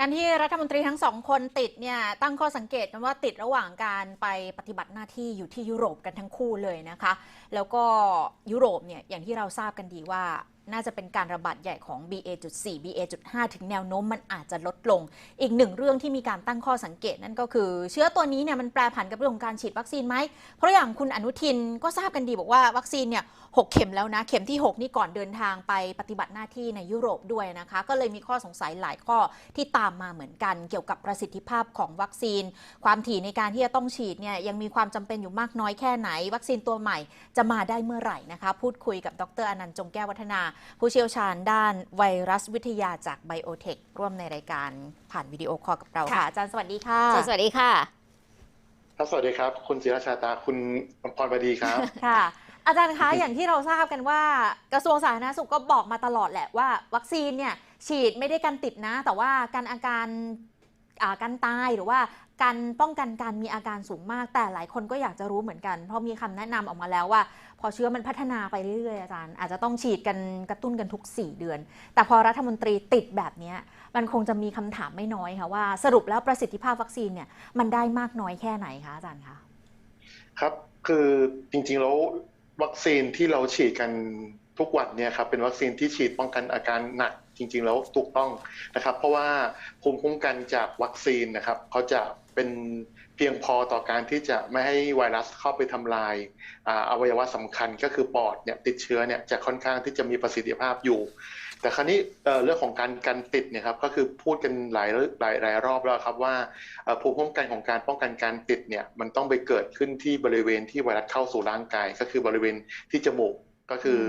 การที่รัฐมนตรีทั้งสองคนติดเนี่ยตั้งข้อสังเกตกันว่าติดระหว่างการไปปฏิบัติหน้าที่อยู่ที่ยุโรปกันทั้งคู่เลยนะคะ แล้วก็ยุโรปเนี่ยอย่างที่เราทราบกันดีว่า น่าจะเป็นการระบาดใหญ่ของ BA.4 BA.5 ถึงแนวโน้มมันอาจจะลดลง อีกหนึ่งเรื่องที่มีการตั้งข้อสังเกตนั่นก็คือ เชื้อตัวนี้เนี่ยมันแปรผันกับเรื่องของการฉีดวัคซีนไหม เพราะอย่างคุณอนุทินก็ทราบกันดีบอกว่าวัคซีนเนี่ยหเข็มแล้วนะ เข็มที่ 6 นี่ก่อนเดินทางไปปฏิบัติหน้าที่ในยุโรปด้วยนะคะ ก็เลยมีข้อสงสัยหลายข้อที่ตามมาเหมือนกัน เกี่ยวกับประสิทธิภาพของวัคซีน ความถี่ในการที่จะต้องฉีดเนี่ยยังมีความจำเป็นอยู่มากน้อยแค่ไหน วัคซีนตัวใหม่จะมาได้เมื่อไหร่นะคะ พูดคุยกับดรอนันต์จงแก้ววัฒนาผู้เชี่ยวชาญด้านไวรัสวิทยาจากไบโอเทคร่วมในรายการผ่านวิดีโอคอลกับเราค่ะค่ะอาจารย์สวัสดีค่ะ สวัสดีค่ะครับสวัสดีครับ คุณศิรชาตาคุณพรบดีครับค่ะอาจารย์คะอย่างที่เราทราบกันว่ากระทรวงสาธารณสุขก็บอกมาตลอดแหละว่า วัคซีนเนี่ยฉีดไม่ได้กันติดนะ แต่ว่าการอาการอ่า การตายหรือว่าการป้องกันการมีอาการสูงมาก แต่หลายคนก็อยากจะรู้เหมือนกัน เพราะมีคำแนะนำออกมาแล้วว่า พอเชื้อมันพัฒนาไปเรื่อยๆอาจารย์อาจจะต้องฉีดกันกระตุ้นกันทุก 4 เดือน แต่พอรัฐมนตรีติดแบบนี้มันคงจะมีคำถามไม่น้อยค่ะว่าสรุปแล้วประสิทธิภาพวัคซีนเนี่ยมันได้มากน้อยแค่ไหนคะอาจารย์คะครับคือจริงๆแล้ววัคซีนที่เราฉีดกันทุกวันเนี่ยครับเป็นวัคซีนที่ฉีดป้องกันอาการหนัก จริงๆ แล้วถูกต้องนะครับ เพราะว่าภูมิคุ้มกันจากวัคซีนนะครับเขาจะเป็นเพียงพอต่อการที่จะไม่ให้ไวรัสเข้าไปทำลายอวัยวะสำคัญก็คือปอดเนี่ยติดเชื้อเนี่ยจะค่อนข้างที่จะมีประสิทธิภาพอยู่ แต่ครั้นี้เรื่องของการการติดเนี่ยครับก็คือพูดกันหลายหลายหลายรอบแล้วครับว่าภูมิคุ้มกันของการป้องกันการติดเนี่ยมันต้องไปเกิดขึ้นที่บริเวณที่ไวรัสเข้าสู่ร่างกาย ก็คือบริเวณที่จมูก ก็คือ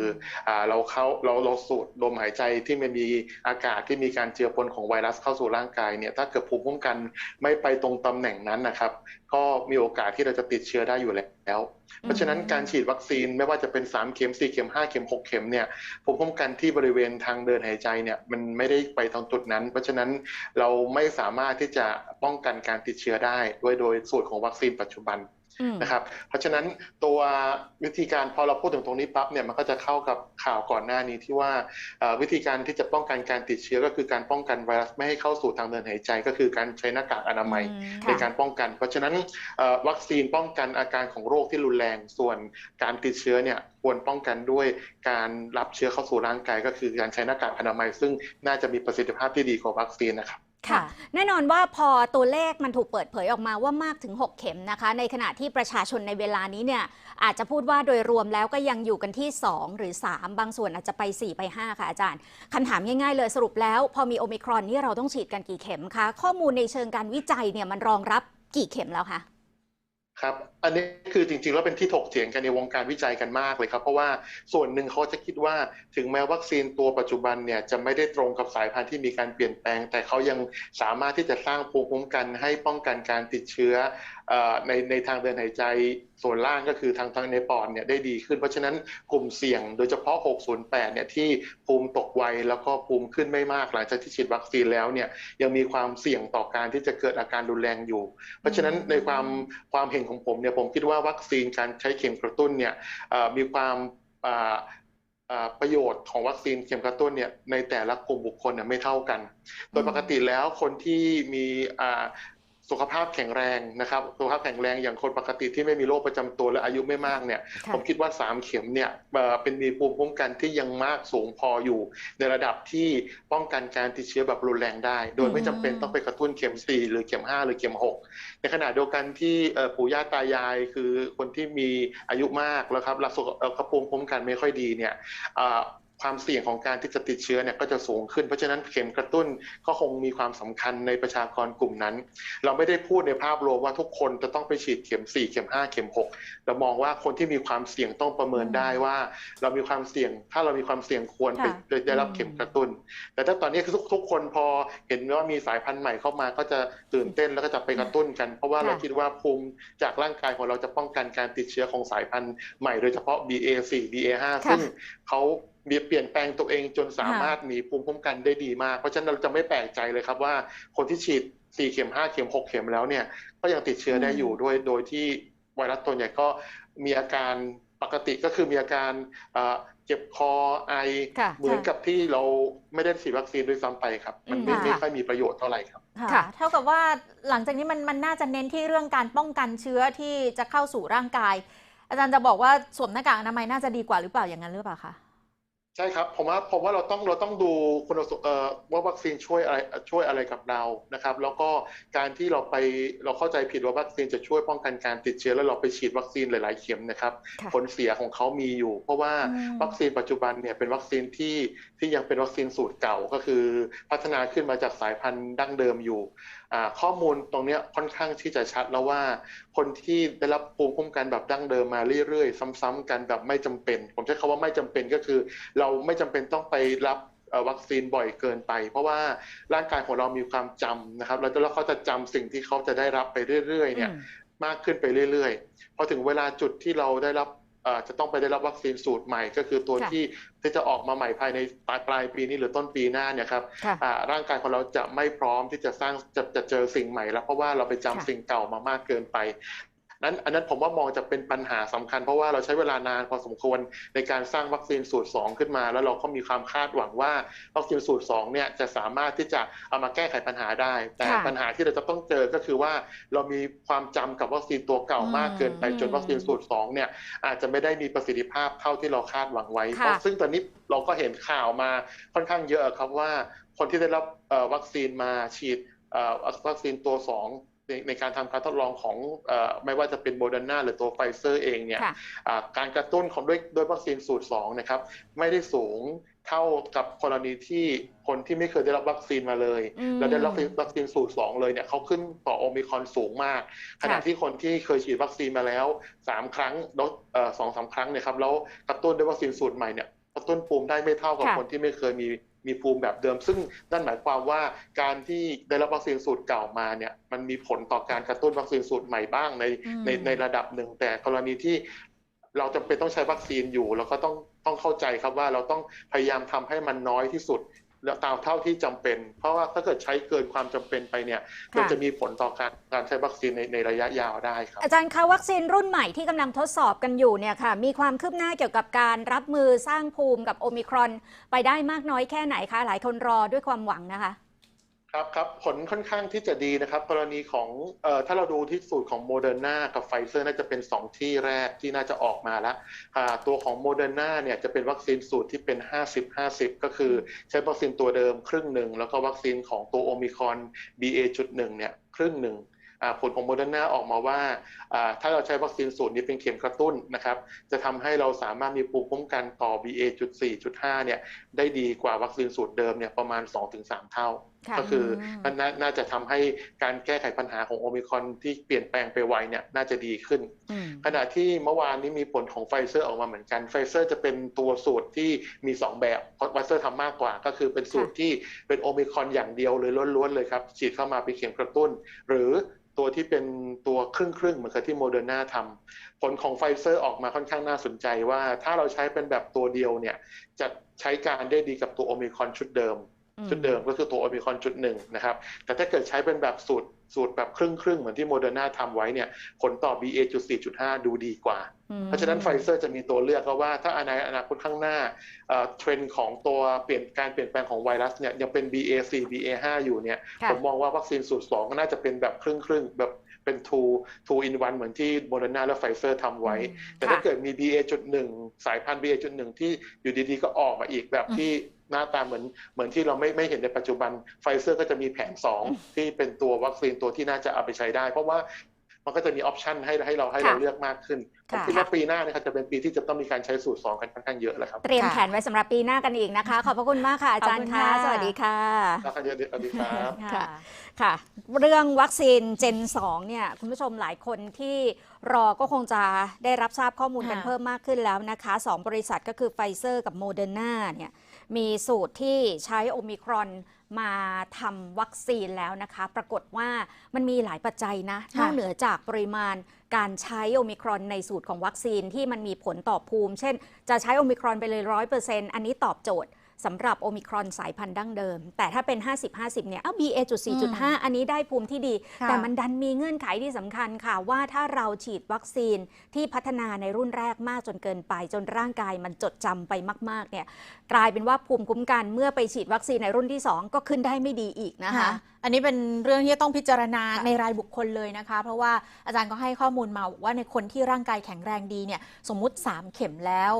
อ่าเราเข้าเราเราสูดลมหายใจที่มันมีอากาศที่มีการเจือปนของไวรัสเข้าสู่ร่างกายเนี่ยถ้าเกิดภูมิคุ้มกันไม่ไปตรงตำแหน่งนั้นนะครับ ก็มีโอกาสที่เราจะติดเชื้อได้อยู่แล้ว เพราะฉะนั้นการฉีดวัคซีนไม่ว่าจะเป็น 3 เข็ม 4 เข็ม 5 เข็ม 6 เข็มเนี่ยภูมิคุ้มกันที่บริเวณทางเดินหายใจเนี่ยมันไม่ได้ไปตรงจุดนั้น เพราะฉะนั้นเราไม่สามารถที่จะป้องกันการติดเชื้อได้ด้วยโดยสูตรของวัคซีนปัจจุบันอืม นะครับเพราะฉะนั้นตัววิธีการพอเราพูดถึงตรงนี้ปั๊บเนี่ยมันก็จะเข้ากับข่าวก่อนหน้านี้ที่ว่าเอ่อวิธีการที่จะป้องกันการติดเชื้อก็คือการป้องกันไวรัสไม่ให้เข้าสู่ทางเดินหายใจ ก็คือการใช้หน้ากากอนามัยอืมในค่ะการป้องกัน เพราะฉะนั้นเอ่อวัคซีนป้องกันอาการของโรคที่รุนแรงส่วนการติดเชื้อเนี่ยควรป้องกันด้วยการรับเชื้อเข้าสู่ร่างกาย ก็คือการใช้หน้ากากอนามัย ซึ่งน่าจะมีประสิทธิภาพที่ดีกว่าวัคซีนนะครับ ค่ะ แน่นอนว่าพอตัวเลขมันถูกเปิดเผยออกมาว่ามากถึง 6 เข็มนะคะ ในขณะที่ประชาชนในเวลานี้เนี่ยอาจจะพูดว่าโดยรวมแล้วก็ยังอยู่กันที่ 2 หรือ 3 บางส่วนอาจจะไป 4 ไป 5 ค่ะอาจารย์คำถามง่ายๆเลยสรุปแล้วพอมีโอมิครอนนี่เราต้องฉีดกันกี่เข็มคะ ข้อมูลในเชิงการวิจัยเนี่ยมันรองรับกี่เข็มแล้วคะ ครับ อันนี้คือจริงๆ แล้วเป็นที่ถกเถียงกันในวงการวิจัยกันมากเลยครับ เพราะว่าส่วนหนึ่งเขาจะคิดว่าถึงแม้วัคซีนตัวปัจจุบันเนี่ยจะไม่ได้ตรงกับสายพันธุ์ที่มีการเปลี่ยนแปลง แต่เขายังสามารถที่จะสร้างภูมิคุ้มกันให้ป้องกันการติดเชื้อ ในในทางเดินหายใจส่วนล่างก็คือทางทางในปอดเนี่ยได้ดีขึ้น เพราะฉะนั้นกลุ่มเสี่ยงโดยเฉพาะ 608 เนี่ยที่ภูมิตกไวแล้วก็ภูมิขึ้นไม่มากหลังจากที่ฉีดวัคซีนแล้วเนี่ยยังมีความเสี่ยงต่อการที่จะเกิดอาการรุนแรงอยู่ เพราะฉะนั้นในความความเห็นของผมเนี่ยผมคิดว่าวัคซีนการใช้เข็มกระตุ้นเนี่ยเอ่อมีความอ่าอ่าประโยชน์ของวัคซีนเข็มกระตุ้นเนี่ยในแต่ละกลุ่มบุคคลเนี่ยไม่เท่ากัน โดยปกติแล้วคนที่มีอ่า สุขภาพแข็งแรงนะครับสุขภาพแข็งแรงอย่างคนปกติที่ไม่มีโรคประจำตัวและอายุไม่มากเนี่ยค่ะผมคิดว่า 3 เข็มเนี่ยเอ่อเป็นมีภูมิคุ้มกันที่ยังมากสูงพออยู่ ในระดับที่ป้องกันการติดเชื้อแบบรุนแรงได้ โดยไม่จำเป็นต้องไปกระตุ้นเข็ม 4 หรือเข็ม 5 หรือเข็ม 6 ในขณะเดียวกันที่เอ่อปู่ย่าตายายคือคนที่มีอายุมากแล้วครับและสุขเอ่อกระภูมิคุ้มกันไม่ค่อยดีเนี่ยอ่า ความเสี่ยงของการที่จะติดเชื้อเนี่ยก็จะสูงขึ้น เพราะฉะนั้นเข็มกระตุ้นก็คงมีความสำคัญในประชากรกลุ่มนั้น เราไม่ได้พูดในภาพรวมว่าทุกคนจะต้องไปฉีดเข็ม 4 เข็ม 5 เข็ม 6 เรามองว่าคนที่มีความเสี่ยงต้องประเมินได้ว่า เรามีความเสี่ยง ถ้าเรามีความเสี่ยงควรไปค่ะได้รับเข็มกระตุ้น แต่ถ้าตอนนี้คือทุกทุกคนพอเห็นว่ามีสายพันธุ์ใหม่เข้ามาก็จะตื่นเต้นแล้วก็จะไปกระตุ้นกัน เพราะว่าค่ะเราคิดว่าภูมิจากร่างกายของเราจะป้องกันการติดเชื้อของสายพันธุ์ใหม่โดยเฉพาะ BA4 BA5 ค่ะซึ่งเขา มีเปลี่ยนแปลงตัวเองจนสามารถหนีภูมิคุ้มกันได้ดีมาก เพราะฉะนั้นเราจะไม่แปลกใจเลยครับว่าคนที่ฉีด4เข็ม5เข็ม6เข็มแล้วเนี่ยก็ยังติดเชื้อได้อยู่ด้วยโดยที่ไวรัสตัวใหญ่ก็มีอาการปกติก็คือมีอาการเอ่อเจ็บคอไอค่ะเหมือนกับที่เราไม่ได้ฉีดวัคซีนด้วยซ้ำไปครับ มันไม่อืมไม่ค่ะค่อยมีประโยชน์เท่าไหร่ครับค่ะค่ะ เท่ากับว่าหลังจากนี้มันมันน่าจะเน้นที่เรื่องการป้องกันเชื้อที่จะเข้าสู่ร่างกาย อาจารย์จะบอกว่าสวมหน้ากากอนามัยน่าจะดีกว่าหรือเปล่าอย่างนั้นหรือเปล่าคะ ใช่ครับผมว่าผมว่าเราต้องเราต้องดูคุณสมเอ่อว่าวัคซีนช่วยอะไรช่วยอะไรกับเรานะครับ แล้วก็การที่เราไปเราเข้าใจผิดว่าวัคซีนจะช่วยป้องกันการติดเชื้อแล้วเราไปฉีดวัคซีนหลาย ๆ เข็มนะครับค่ะผลเสียของเขามีอยู่ เพราะว่าอืมวัคซีนปัจจุบันเนี่ยเป็นวัคซีนที่ที่ยังเป็นวัคซีนสูตรเก่าก็คือ พัฒนาขึ้นมาจากสายพันธุ์ดั้งเดิมอยู่อ่า ข้อมูลตรงเนี้ยค่อนข้างที่จะชัดแล้วว่า คนที่ได้รับภูมิคุ้มกันแบบดั้งเดิมมาเรื่อยๆ ซ้ำๆกันแบบไม่จำเป็น ผมใช้คำว่าไม่จำเป็นก็คือ เราไม่จำเป็นต้องไปรับเอ่อวัคซีนบ่อยเกินไป เพราะว่าร่างกายของเรามีความจำนะครับแล้วแล้วเขาจะจำสิ่งที่เขาจะได้รับไปเรื่อยๆเนี่ยอืมมากขึ้นไปเรื่อยๆ พอถึงเวลาจุดที่เราได้รับเอ่อ จะต้องไปได้รับวัคซีนสูตรใหม่ก็คือตัวค่ะที่ที่จะออกมาใหม่ภายในปลายปลายปีนี้หรือต้นปีหน้าเนี่ยครับค่ะอ่าร่างกายของเราจะไม่พร้อมที่จะสร้างจะจะเจอสิ่งใหม่แล้วเพราะว่าเราไปจำค่ะสิ่งเก่ามามากเกินไป นั้นอันนั้นผมว่ามองจะเป็นปัญหาสำคัญ เพราะว่าเราใช้เวลานานพอสมควรในการสร้างวัคซีนสูตร 2 ขึ้นมา แล้วเราก็มีความคาดหวังว่าวัคซีนสูตร2เนี่ยจะสามารถที่จะเอามาแก้ไขปัญหาได้ แต่ค่ะปัญหาที่เราจะต้องเจอก็คือว่าเรามีความจำกับวัคซีนตัวเก่ามากเกินไปอืมจนวัคซีนสูตร2เนี่ยอาจจะไม่ได้มีประสิทธิภาพเท่าที่เราคาดหวังไว้ค่ะเพราะซึ่งตอนนี้เราก็เห็นข่าวมาค่อนข้างเยอะครับว่าคนที่ได้รับเอ่อวัคซีนมาฉีดเอ่อวัคซีนตัวสอง ในในการทำการทดลองของเออไม่ว่าจะเป็นโมเดอร์นาหรือตัวไฟเซอร์เองเนี่ยค่ะอ่าการกระตุ้นของด้วยด้วยวัคซีนสูตร2นะครับไม่ได้สูงเท่ากับกรณีที่คนที่ไม่เคยได้รับวัคซีนมาเลยอืมแล้วได้รับวัคซีนสูตร2เลยเนี่ยเขาขึ้นต่อโอมิครอนสูงมาก ขณะที่คนที่เคยฉีดวัคซีนมาแล้ว 3 ครั้งแล้วเอ่อสองสามครั้งเนี่ยครับแล้วกระตุ้นด้วยวัคซีนสูตรใหม่เนี่ยกระ ตุ้นภูมิได้ไม่เท่ากับค่ะคนที่ไม่เคยมีมีภูมิแบบเดิม ซึ่งนั่นหมายความว่าการที่ได้รับวัคซีนสูตรเก่ามาเนี่ยมันมีผลต่อการกระตุ้นวัคซีนสูตรใหม่บ้างในอืมในในระดับหนึ่ง แต่กรณีที่เราจำเป็นต้องใช้วัคซีนอยู่เราก็ต้องต้องเข้าใจครับว่าเราต้องพยายามทำให้มันน้อยที่สุดแล้ว ตามเท่าที่จำเป็น เพราะว่าถ้าเกิดใช้เกินความจำเป็นไปเนี่ยมันจะมีผลต่อการการใช้วัคซีนในในระยะยาวได้ครับอาจารย์คะวัคซีนรุ่นใหม่ที่กำลังทดสอบกันอยู่เนี่ยค่ะมีความคืบหน้าเกี่ยวกับการรับมือสร้างภูมิกับโอมิครอน ไปได้มากน้อยแค่ไหนคะหลายคนรอด้วยความหวังนะคะ ครับครับผลค่อนข้างที่จะดีนะครับ กรณีของเอ่อถ้าเราดูที่สูตรของโมเดอร์นากับไฟเซอร์น่าจะเป็น 2 ที่แรกที่น่าจะออกมาแล้วอ่าตัวของโมเดอร์นาเนี่ยจะเป็นวัคซีนสูตรที่เป็น 50-50 ก็คือใช้วัคซีนตัวเดิมครึ่งหนึ่ง แล้วก็วัคซีนของตัวโอมิคอน BA.1 เนี่ยครึ่งหนึ่ง ผลของโมเดอร์นาออกมาว่าอ่า ถ้าเราใช้วัคซีนสูตรนี้เป็นเข็มกระตุ้นนะครับ จะทำให้เราสามารถมีภูมิคุ้มกันต่อ BA.4.5 เนี่ยได้ดีกว่าวัคซีนสูตรเดิมเนี่ยประมาณ 2-3 เท่าค่ะก็คืออืมมันน่าน่าจะทำให้การแก้ไขปัญหาของโอมิครอนที่เปลี่ยนแปลงไปไวเนี่ยน่าจะดีขึ้นอืมขณะที่เมื่อวานนี้มีผลของไฟเซอร์ออกมาเหมือนกันไฟเซอร์จะเป็นตัวสูตรที่มี 2 แบบเพราะไฟเซอร์ทำมากกว่า ก็คือเป็นสูตรที่เป็นโอมิครอนอย่างเดียวเลยล้วนๆเลยครับฉีดเข้ามาเป็นเข็มกระตุ้น หรือ ตัวที่เป็นตัวครึ่งครึ่งเหมือนกับที่โมเดอร์นาทำผลของไฟเซอร์ออกมาค่อนข้างน่าสนใจว่าถ้าเราใช้เป็นแบบตัวเดียวเนี่ยจะใช้การได้ดีกับตัวโอมิคอนชุดเดิม ชุดเดิมก็คือตัวโอมิครอนจุดหนึ่งนะครับ แต่ถ้าเกิดใช้เป็นแบบสูตรสูตรแบบครึ่งครึ่งๆเหมือนที่โมเดอร์นาทำไว้เนี่ยผลต่อ BA.4.5 ดูดีกว่าอืมเพราะฉะนั้นไฟเซอร์จะมีตัวเลือกก็ว่าถ้าในอนาคตข้างหน้าเอ่อเทรนด์ของตัวเปลี่ยนการเปลี่ยนแปลงของไวรัสเนี่ยยังเป็น BA4 BA5 อยู่เนี่ยค่ะผมมองว่าวัคซีนสูตร2ก็น่าจะเป็นแบบครึ่งครึ่งๆแบบเป็น two two in one เหมือนที่โมเดอร์นาและไฟเซอร์ทำไว้ แต่ถ้าค่ะเกิดมี BA.1 สายพันธุ์ BA.1 ที่อยู่ดีๆ ก็ออกมาอีกแบบที่ หน้าตาเหมือนเหมือนที่เราไม่ไม่เห็นในปัจจุบันไฟเซอร์ก็จะมีแผน 2 ที่เป็นตัววัคซีนตัวที่น่าจะเอาไปใช้ได้ เพราะว่ามันก็จะมีออปชันให้ให้เราให้เราค่ะเลือกมากขึ้นผมค่ะคิดว่าปีหน้าเนะครับจะเป็นปีที่จะต้องมีการใช้สูตร 2 กันค่อนข้างเยอะแล้วครับ เตรียมค่ะแผนไว้สำหรับปีหน้ากันอีกนะคะ ขอบพระคุณมากค่ะอาจารย์ขอบคุณคะค่ะ สวัสดีค่ะแล้วก็เยอะสวัสดีครับค่ะค่ะ เรื่องวัคซีนเจน 2 เนี่ย คุณผู้ชมหลายคนที่รอก็คงจะได้รับทราบข้อมูลกันค่ะเพิ่มมากขึ้นแล้วนะคะสองบริษัทก็คือไฟเซอร์กับโมเดอร์นาเนี่ย มีสูตรที่ใช้โอมิครอนมาทำวัคซีนแล้วนะคะ ปรากฏว่ามันมีหลายปัจจัยนะนค่ะอกเหนือจากปริมาณการใช้โอมิครอนในสูตรของวัคซีนที่มันมีผลต่อภูมิ เช่น จะใช้โอมิครอนไปเลยร้อยเปอร์เซ็นต์อันนี้ตอบโจทย์ สำหรับโอมิครอนสายพันธุ์ดั้งเดิม แต่ถ้าเป็น 50-50 เนี่ยเอ้า BA.4.5 อันนี้ได้ภูมิที่ดีค่ะแต่มันดันมีเงื่อนไขที่สำคัญค่ะ ว่าถ้าเราฉีดวัคซีนที่พัฒนาในรุ่นแรกมากจนเกินไป จนร่างกายมันจดจำไปมาก ๆ เนี่ยกลายเป็นว่าภูมิคุ้มกันเมื่อไปฉีดวัคซีนในรุ่นที่ 2 ก็ขึ้นได้ไม่ดีอีกนะคะอันนี้เป็นเรื่องที่ต้องพิจารณาค่ะในรายบุคคลเลยนะคะ เพราะว่าอาจารย์ก็ให้ข้อมูลมาบอกว่าในคนที่ร่างกายแข็งแรงดีเนี่ยสมมุติ 3 เข็มแล้ว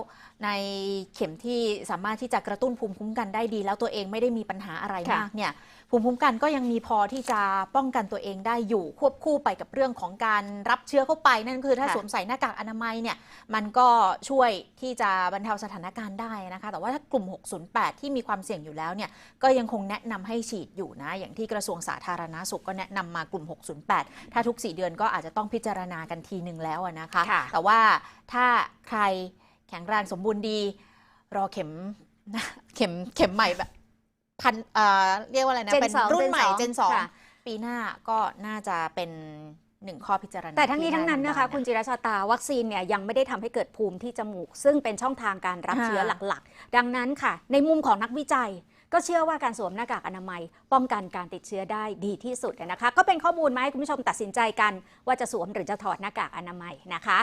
ในเข็มที่สามารถที่จะกระตุ้นภูมิคุ้มกันได้ดี แล้วตัวเองไม่ได้มีปัญหาอะไรค่ะมากเนี่ยภูมิคุ้มกันก็ยังมีพอที่จะป้องกันตัวเองได้อยู่ควบคู่ไปกับเรื่องของการรับเชื้อเข้าไปนั่นคือถ้าค่ะสวมใส่หน้ากากอนามัยเนี่ยมันก็ช่วยที่จะบรรเทาสถานการณ์ได้นะคะแต่ว่าถ้ากลุ่ม 608 ที่มีความเสี่ยงอยู่แล้วเนี่ยก็ยังคงแนะนำให้ฉีดอยู่นะอย่างที่กระทรวงสาธารณาสุขก็แนะนำมากลุ่ม 608 ถ้าทุก 4 เดือนก็อาจจะต้องพิจารณากันทีหนึ่งแล้วอะนะคะค่ะแต่ว่าถ้าใครแข็งแรงสมบูรณ์ดี รอเข็มเข็มเข็มใหม่แบบพันเอ่อเรียกว่าอะไรนะ Gen เป็นสองรุ่นใหม่ Gen เจนสองสองค่ะปีหน้าก็น่าจะเป็นหนึ่งข้อพิจารณาแต่ทั้งนี้ทั้งนั้นนะคะที่าคุณจิรชาตาวัคซีนเนี่ยยังไม่ได้ทำให้เกิดภูมิที่จมูก ซึ่งเป็นช่องทางการรับค่ะเชื้อหลักๆ ดังนั้นค่ะ ในมุมของนักวิจัย ก็เชื่อว่าการสวมหน้ากากอนามัย ป้องกันการติดเชื้อได้ดีที่สุดนะคะ ก็เป็นข้อมูลมาให้คุณผู้ชมตัดสินใจกัน ว่าจะสวมหรือจะถอดหน้ากากอนามัยนะคะ